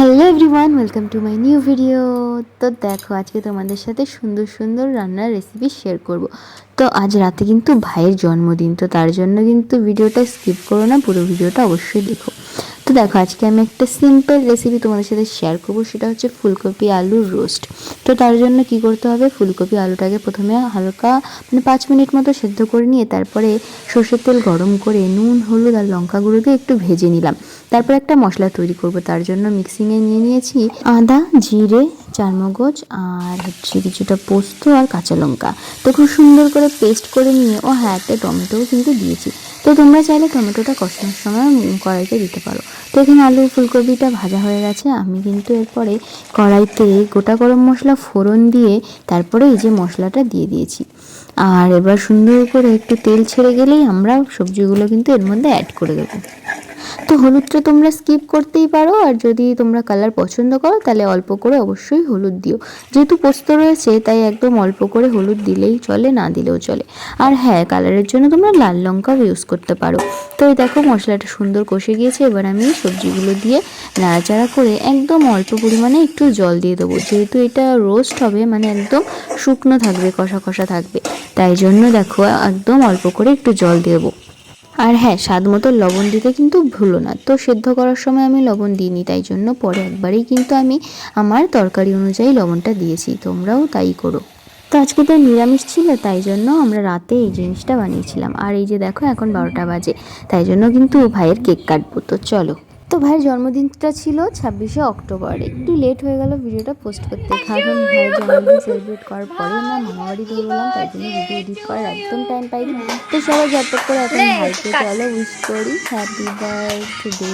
Hello everyone welcome to my new video তো দেখো, আজকে তোমাদের সাথে সুন্দর সুন্দর রান্নার রেসিপি শেয়ার করব। তো আজ রাতে কিন্তু ভাইয়ের জন্মদিন, তো তার জন্য কিন্তু ভিডিওটা স্কিপ করো না, পুরো ভিডিওটা অবশ্যই দেখো। তো দেখো, আজকে আমি একটা সিম্পল রেসিপি তোমাদের সাথে শেয়ার করব, সেটা হচ্ছে ফুলকপি আলুর রোস্ট তো তার জন্য কি করতে হবে? ফুলকপি আলুটাকে প্রথমে হালকা মানে পাঁচ মিনিট মতো সেদ্ধ করে নিয়ে তারপরে সর্ষের তেল গরম করে নুন, হলুদ আর লঙ্কা গুঁড়ো দিয়ে একটু ভেজে নিলাম। তারপর একটা মশলা তৈরি করব, তার জন্য মিক্সিংয়ে নিয়ে নিয়েছি আদা, জিরে, চারমগজ আর হচ্ছে কিছুটা পোস্ত আর কাঁচা লঙ্কা। তো খুব সুন্দর করে পেস্ট করে নিয়ে, ও হ্যাঁ একটা টমেটোও কিন্তু দিয়েছি। তো তোমরা চাইলে টমেটোটা কষানোর সময় কড়াইতে দিতে পারো। তো এখানে আলু ফুলকপিটা ভাজা হয়ে গেছে। আমি কিন্তু এরপরে কড়াইতে গোটা গরম মশলা ফোড়ন দিয়ে তারপরে এই যে মশলাটা দিয়ে দিয়েছি। আর এবার সুন্দর করে একটু তেল ছেড়ে গেলেই আমরা সবজিগুলো কিন্তু এর মধ্যে অ্যাড করে দেবো। তো হলুদটা তোমরা স্কিপ করতেই পারো, আর যদি তোমরা কালার পছন্দ করো, তাহলে অল্প করে অবশ্যই হলুদ দিও। যেহেতু পোস্ত রয়েছে, তাই একদম অল্প করে হলুদ দিলেই চলে, না দিলেও চলে। আর হ্যাঁ কালারের জন্য তোমরা লাল লঙ্কাও ইউজ করতে পারো। তো এই দেখো মশলাটা সুন্দর কষে গিয়েছে, এবার আমি সবজিগুলো দিয়ে নাড়াচাড়া করে একদম অল্প পরিমাণে একটু জল দিয়ে দেবো। যেহেতু এটা রোস্ট হবে মানে একদম শুকনো থাকবে, কষা কষা থাকবে। তাই জন্য দেখো একদম অল্প করে একটু জল দেবো। আর হ্যাঁ স্বাদ মতো লবণ দিতে কিন্তু ভুলো না। তো সেদ্ধ করার সময় আমি লবণ দিইনি, তাই জন্য পরে একবারেই কিন্তু আমি আমার তরকারি অনুযায়ী লবণটা দিয়েছি। তোমরাও তাই করো। তো আজকে তো নিরামিষ ছিল, তাই জন্য আমরা রাতে এই জিনিসটা বানিয়েছিলাম। আর এই যে দেখো, এখন বারোটা বাজে, তাই জন্য কিন্তু ভাইয়ের কেক কাটবো। তো চলো। তো ভাইয়ের জন্মদিনটা ছিল ছাব্বিশে অক্টোবর। একটু লেট হয়ে গেল ভিডিওটা পোস্ট করতে। কারণ ভাইয়ের জন্মদিন সেলিব্রেট করার পরে আমরা মামাবাড়ি দৌড়লাম তাই জন্য ভিডিও এডিট করার একদম টাইম পাইনি। তো সবাই ঝটপট করে এখন ভাইকে চলো উইশ করি। Happy birthday to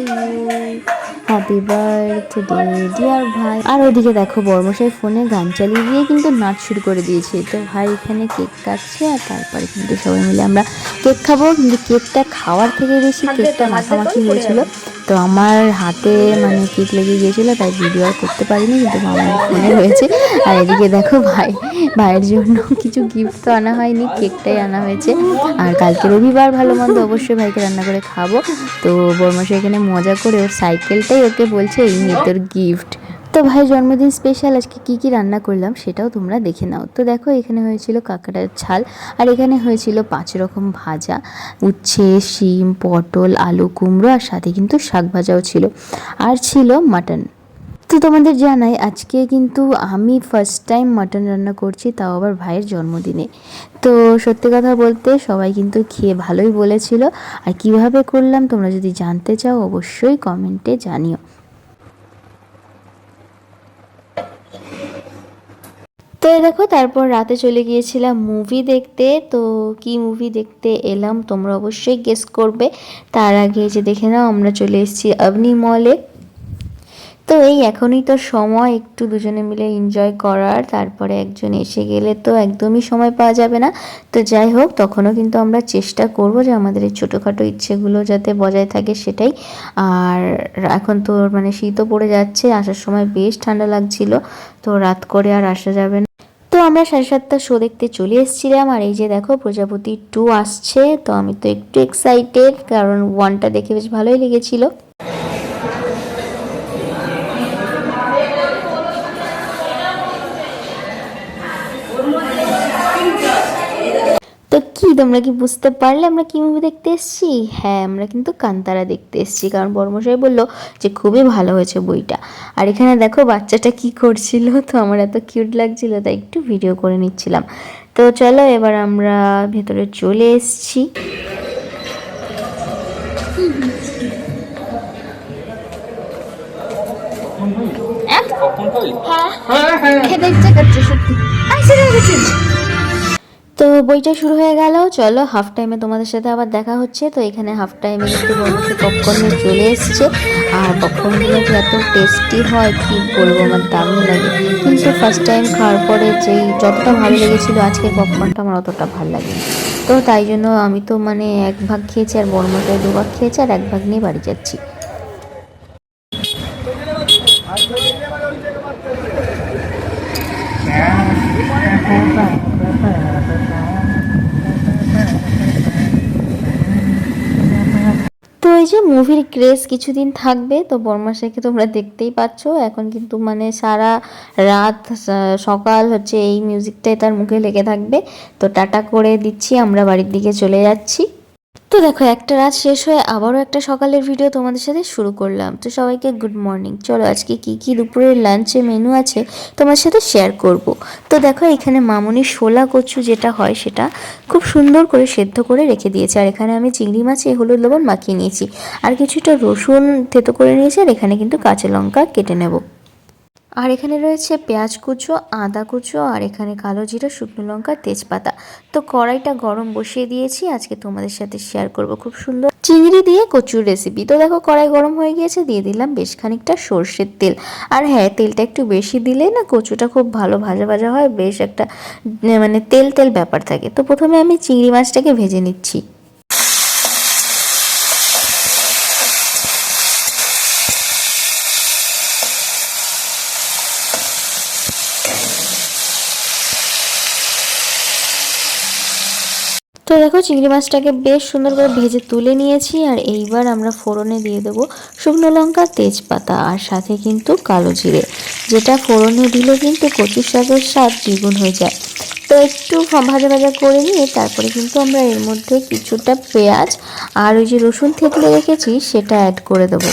you happy birthday dear ভাই। আর ওদিকে দেখো বর্মশাই ফোনে গান চালিয়ে দিয়ে কিন্তু নাচ শুরু করে দিয়েছে। তো ভাই এখানে কেক কাটছে আর তারপরে কিন্তু সবাই মিলে আমরা কেক খাব। কিন্তু কেকটা খাওয়ার থেকে বেশি কেকটা মাখামাখি হয়েছিল। তো আমার হাতে মানে কিট লেগে গিয়েছিল, তাই ভিডিও আর করতে পারিনি, কিন্তু মামার ফোনে হয়েছে। আর এদিকে দেখো ভাই, ভাইয়ের জন্য কিছু গিফট তো আনা হয়নি কেকটাই আনা হয়েছে। আর কালকে রবিবার ভালো মন্দ অবশ্যই ভাইকে রান্না করে খাব। তো বর্মাসা এখানে মজা করে ওর সাইকেলটাই ওকে বলছে, এই নিয়ে তোর গিফট তো ভাই, জন্মদিন স্পেশাল আজকে কি কি রান্না করলাম সেটাও তোমরা দেখে নাও। তো দেখো, এখানে হয়েছিল কাঁকড়ার ছাল আর এখানে হয়েছিল পাঁচ রকম ভাজা। উচ্ছে, শিম, পটল, আলু, কুমড়ো আর সাথে কিন্তু শাক ভাজাও ছিল। আর ছিল মাটন। তো তোমাদের জানাই, আজকে কিন্তু আমি ফার্স্ট টাইম মাটন রান্না করছি, তাও আবার ভাইয়ের জন্মদিনে। তো সত্যি কথা বলতে সবাই কিন্তু খেয়ে ভালোই বলেছিল। আর কীভাবে করলাম তোমরা যদি জানতে চাও, অবশ্যই কমেন্টে জানিও। তো দেখো, তারপর রাতে চলে গিয়েছিলাম মুভি দেখতে। তো কি মুভি দেখতে এলাম তোমরা অবশ্যই গেস করবে। তার আগে যে দেখে নাও, আমরা চলে এসেছি অবনি মলে তো এই এখনই তো সময়, একটু দুজনে মিলে এনজয় করার। তারপরে একজন এসে গেলে তো একদমই সময় পাওয়া যাবে না। তো যাই হোক, তখনও কিন্তু আমরা চেষ্টা করব যে আমাদের এই ছোটোখাটো ইচ্ছেগুলো যাতে বজায় থাকে সেটাই। আর এখন তো মানে শীতও পড়ে যাচ্ছে, আসার সময় বেশ ঠান্ডা লাগছিল। তো রাত করে আর আসা যাবে না। আমরা সাড়ে সাতটা শো দেখতে চলে এসেছিলাম। আর এই যে দেখো, প্রজাপতি টু আসছে। তো আমি তো একটু এক্সাইটেড কারণ ওয়ানটা দেখে বেশ ভালোই লেগেছিল। কি? তোমরা কি বুঝতে পারলে আমরা কি মুভি দেখতে এসেছি? হ্যাঁ আমরা কিন্তু কান্তারা দেখতে এসেছি। কারণ বর্মশাই বলল যে খুবই ভালো হয়েছে বইটা। আর এখানে দেখো বাচ্চাটা কি করছিল? তো আমার এত কিউট লাগছিল তাই একটু ভিডিও করে নিচ্ছিলাম। তো চলো এবার আমরা ভেতরে চলে এসেছি। খেতে ইচ্ছে করছে সত্যি। তো বইটা শুরু হয়ে গেল। চলো হাফ টাইমে তোমাদের সাথে আবার দেখা হচ্ছে। তো এখানে হাফ টাইমে বন্ধুকে পপকর্ন চলে এসছে। আর পপকর্নগুলো যে এত টেস্টি হয়, কি বলব? আমার দারুণ লাগে। কিন্তু ফার্স্ট টাইম খাওয়ার পরে যেই যতটা ভালো লেগেছিল আজকে পপকর্নটা আমার অতটা ভালো লাগে তো তাই জন্য আমি তো মানে এক ভাগ খেয়েছি আর বড় মশাই দু ভাগ খেয়েছি আর এক ভাগ নিয়ে বাড়ি যাচ্ছি। ওই যে মুভির ক্রেজ কিছুদিন থাকবে, তো বর্মাশাইকে তোমরা দেখতেই পাচ্ছ এখন কিন্তু মানে সারা রাত সকাল হচ্ছে এই মিউজিকটাই তার মুখে লেগে থাকবে। তো টাটা করে দিচ্ছি, আমরা বাড়ির দিকে চলে যাচ্ছি। তো দেখো, একটা রাত শেষ হয়ে আবারও একটা সকালের ভিডিও তোমাদের সাথে শুরু করলাম। তো সবাইকে গুড মর্নিং চলো আজকে কি কি দুপুরের লাঞ্চে মেনু আছে তোমার সাথে শেয়ার করব। তো দেখো, এখানে মামনি শোলা কচু যেটা হয় সেটা খুব সুন্দর করে সেদ্ধ করে রেখে দিয়েছে। আর এখানে আমি চিংড়ি মাছে হলুদ লবণ মাখিয়ে নিয়েছি। আর কিছুটা রসুন থেতো করে নিয়েছি, আর এখানে কিন্তু কাঁচা লঙ্কা কেটে নেব। আর এখানে রয়েছে পেঁয়াজ কুচো, আদা কুচো আর এখানে কালো জিরা, শুকনো লঙ্কা, তেজপাতা। তো কড়াইটা গরম বসিয়ে দিয়েছি। আজকে তোমাদের সাথে শেয়ার করব খুব সুন্দর চিংড়ি দিয়ে কচুর রেসিপি তো দেখো, কড়াই গরম হয়ে গিয়েছে, দিয়ে দিলাম বেশ খানিকটা সর্ষের তেল। আর হ্যাঁ তেলটা একটু বেশি দিলে না কচুটা খুব ভালো ভাজা ভাজা হয়, বেশ একটা মানে তেল তেল ব্যাপার থাকে। তো প্রথমে আমি চিংড়ি মাছটাকে ভেজে নিচ্ছি। তো দেখো চিংড়ি মাছটাকে বেশ সুন্দর করে ভেজে তুলে নিয়েছি, আর এইবার আমরা ফোড়নে দিয়ে দেবো শুকনো লঙ্কা, তেজপাতা আর সাথে কিন্তু কালো জিরে। যেটা ফোড়নে দিলে কিন্তু কচুর শাকের স্বাদ দ্বিগুণ হয়ে যায়। তো একটু ভাজা ভাজা করে নিয়ে তারপরে কিন্তু আমরা এর মধ্যে কিছুটা পেঁয়াজ আর ওই যে রসুন থেতলে রেখেছি, সেটা অ্যাড করে দেবো।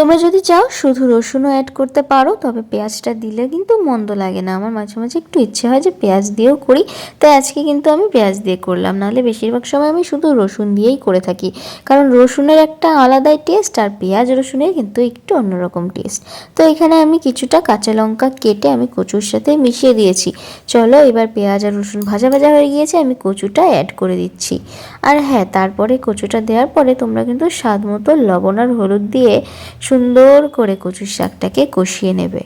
তোমরা যদি চাও শুধু রসুনও অ্যাড করতে পারো, তবে পেঁয়াজটা দিলে কিন্তু মন্দ লাগে না। আমার মাঝে মাঝে একটু ইচ্ছে হয় যে পেঁয়াজ দিয়েও করি, তাই আজকে কিন্তু আমি পেঁয়াজ দিয়ে করলাম। নাহলে বেশিরভাগ সময় আমি শুধু রসুন দিয়েই করে থাকি। কারণ রসুনের একটা আলাদাই টেস্ট আর পেঁয়াজ রসুনের কিন্তু একটু অন্যরকম টেস্ট তো এখানে আমি কিছুটা কাঁচা লঙ্কা কেটে আমি কচুর সাথে মিশিয়ে দিয়েছি। চলো এবার পেঁয়াজ আর রসুন ভাজা ভাজা হয়ে গিয়েছে, আমি কচুটা অ্যাড করে দিচ্ছি। আর হ্যাঁ তারপরে কচুটা দেওয়ার পরে তোমরা কিন্তু স্বাদ মতো লবণ আর হলুদ দিয়ে সুন্দর করে কচুর শাকটাকে কষিয়ে নেবে।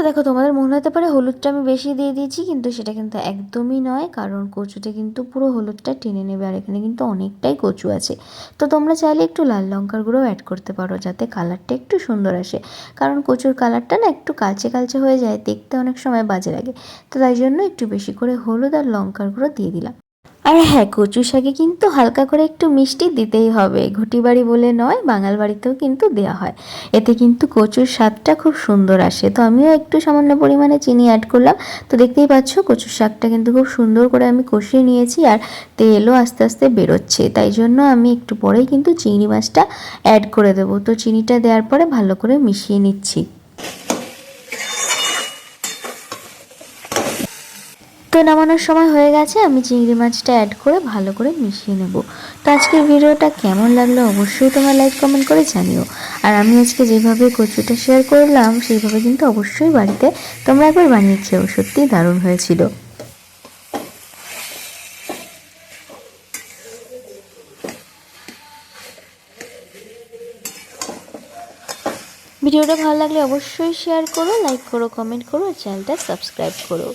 তো দেখো, তোমাদের মনে হতে পারে হলুদটা আমি বেশি দিয়ে দিয়েছি, কিন্তু সেটা কিন্তু একদমই নয়, কারণ কচুতে কিন্তু পুরো হলুদটা টেনে নেবে, আর এখানে কিন্তু অনেকটাই কচু আছে। তো তোমরা চাইলে একটু লাল লঙ্কার গুঁড়ো অ্যাড করতে পারো, যাতে কালারটা একটু সুন্দর আসে। কারণ কচুর কালারটা না একটু কালচে কালচে হয়ে যায়, দেখতে অনেক সময় বাজে লাগে। তো তাই জন্য একটু বেশি করে হলুদ আর লঙ্কার গুঁড়ো দিয়ে দিলাম। আর হ্যাঁ কচু শাকে কিন্তু হালকা করে একটু মিষ্টি দিতেই হবে। ঘটি বাড়ি বলে নয়, বাঙাল বাড়িতেও কিন্তু দেওয়া হয়। এতে কিন্তু কচুর স্বাদটা খুব সুন্দর আসে। তো আমিও একটু সামান্য পরিমাণে চিনি অ্যাড করলাম। তো দেখতেই পাচ্ছ, কচুর শাকটা কিন্তু খুব সুন্দর করে আমি কষিয়ে নিয়েছি আর তেলও আস্তে আস্তে বেরোচ্ছে। তাই জন্য আমি একটু পরেই কিন্তু চিংড়ি মাছটা অ্যাড করে দেবো। তো চিনিটা দেওয়ার পরে ভালো করে মিশিয়ে নিচ্ছি। তো নামানোর সময় হয়ে গেছে, আমি চিংড়ি মাছটা অ্যাড করে ভালো করে মিশিয়ে নেব। তো আজকের ভিডিওটা কেমন লাগল অবশ্যই তোমার লাইক কমেন্ট করে জানিও। আর আমি আজকে যেভাবে কচুটা শেয়ার করলাম, সেইভাবে কিন্তু অবশ্যই বাড়িতে তোমরা একবার বানিয়ে খেও সত্যিই দারুণ হয়েছিল। ভিডিওটা ভালো লাগলে অবশ্যই শেয়ার করো লাইক করো কমেন্ট করো চ্যানেলটা সাবস্ক্রাইব করো।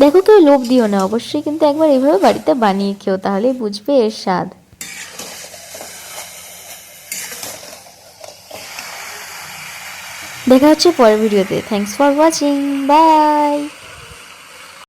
দেখো কেউ লোভ দিও না, অবশ্যই কিন্তু একবার এভাবে বাড়িতে বানিয়ে খেও তাহলে বুঝবে এর স্বাদ। দেখা হচ্ছে পরের ভিডিওতে। Thanks for watching by